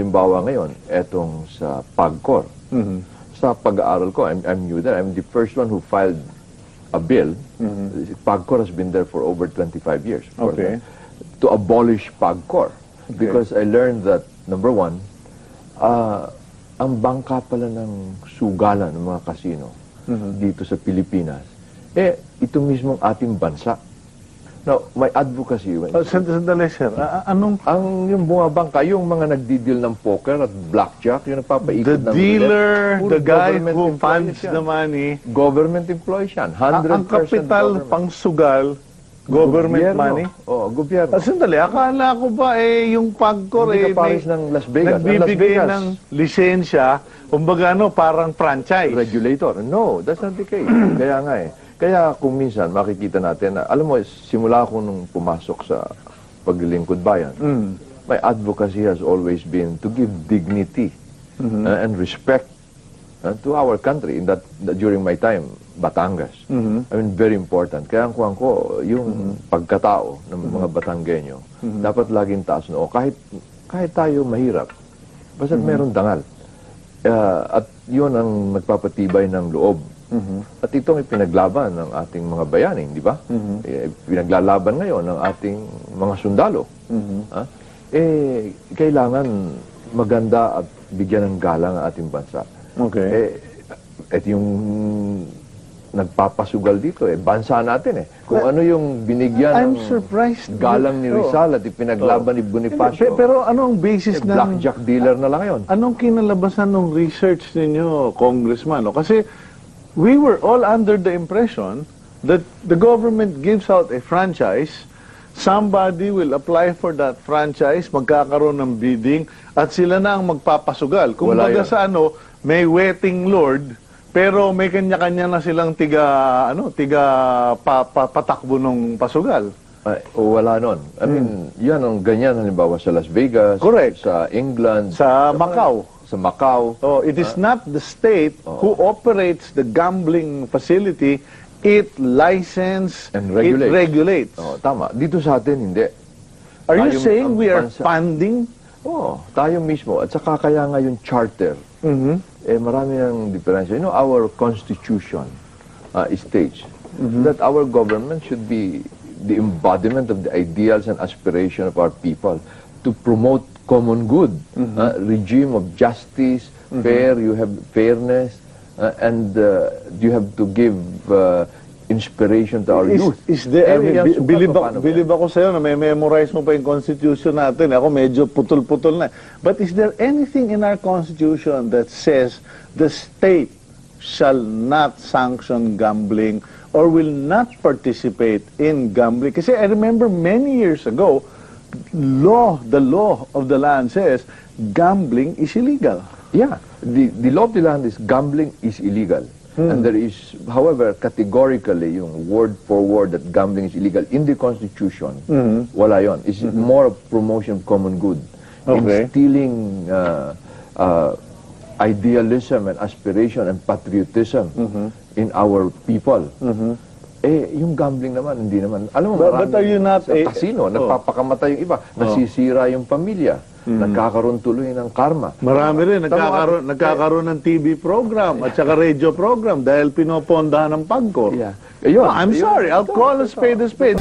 halimbawa ngayon, etong sa PAGCOR. Mm-hmm. Sa pag-aaral ko, I'm, I'm new there. I'm the first one who filed a bill. PAGCOR has been there for over 25 years. Mm-hmm. Okay. uh, To abolish PAGCOR. Because I learned that, number one, ah, ang bangka pala ng sugalan ng mga kasino Mm-hmm. dito sa Pilipinas, eh, ito mismong ating bansa. Now, my advocacy, when, Oh, sand- sandali, sir. A- a- anong ang yung bumabangka, yung mga nagdi-deal ng poker at blackjack, yung the nagpapaikot ng dealer, the guy who funds the money, Government employees yan. 100% ang, ang kapital government. pang sugal, government Gobyerno. money. Oo, gobyerno. Ah, sandali, akala ko ba eh yung pagkor Hindi eh, ka pares may- ng Las Vegas. Ang Las nagbibigay Vegas. ng lisensya, kumbaga ano, parang franchise. regulator. No, that's not the case. Kaya nga eh. Kaya kung minsan makikita natin na, alam mo, simula ako nung pumasok sa paglilingkod bayan, Mm. my advocacy has always been to give dignity Mm-hmm. uh, and respect uh, to our country in that, that during my time Batangas Mm-hmm. I mean very important kaya ang kuwang ko yung pagkatao ng mga Batanggenyo Mm-hmm. dapat laging taas noo kahit kahit tayo mahirap basta Mm-hmm. meron dangal Uh, at yun ang nagpapatibay ng loob Mm-hmm. at itong ipinaglaban ng ating mga bayaning, di ba? Eh, pinaglalaban ngayon ng ating mga sundalo. Mm-hmm. Eh, kailangan maganda at bigyan ng galang ang ating bansa. Okay. Eh, et yung nagpapasugal dito, eh, bansa natin eh. Kung ano yung binigyan I'm ng surprised. galang ni Oo. Rizal at ipinaglaban ni Pe- Bonifacio, Pero anong eh, basis ng... blackjack dealer na lang ngayon. Anong kinalabasan ng research ninyo, Congressman? No? Kasi we were all under the impression that the government gives out a franchise, somebody will apply for that franchise, magkakaroon ng bidding, at sila na ang magpapasugal. Kung Wala baga sa ano, may waiting lord, pero may kanya-kanya na silang tiga, ano, tiga pa, pa- patakbo ng pasugal. Ay, o wala nun. I mean, yan ang ganyan halimbawa sa Las Vegas, Hmm. Correct. sa England, Sa Macau. Sa Macau. Oh, it is not the state who operates the gambling facility. It license, And regulates. it regulates. Oh, tama. Dito sa atin, hindi. Are you Tayong- saying ang we are bansa- funding? Oo, tayo mismo. At saka kaya nga yung charter, Mm-hmm. eh marami ng diferensya. You know, our constitution uh, states Mm-hmm. that our government should be the embodiment of the ideals and aspiration of our people to promote common good, Mm-hmm. uh, regime of justice, fair, you have fairness, uh, and uh, you have to give uh, inspiration to our Is, youth. is there, I Eh, mean, sukat believe, pa ako, believe ako sa'yo na may memorize mo pa yung constitution natin. Ako medyo putol-putol na. But is there anything in our constitution that says the state shall not sanction gambling or will not participate in gambling? Kasi I remember many years ago, law, the law of the land says gambling is illegal. Yeah, the, the law of the land is gambling is illegal. And there is, however, categorically yung word for word that gambling is illegal in the Constitution, wala yon. It's more of promotion of common good. Okay. Instilling uh, uh, idealism and aspiration and patriotism in our people. Eh, yung gambling naman, hindi naman. Alam mo, But- marami but are you not sa a- casino, Oh. nagpapakamatay yung iba, nasisira yung pamilya, nagkakaroon tuloy ng karma. Marami rin, Tama. nagkakaroon, nagkakaroon ng TV program at saka radio program dahil pinopondahan ng pagkor. Yeah. Ayun, I'm ayun. sorry, I'll Ito, call a ito. spade a spade.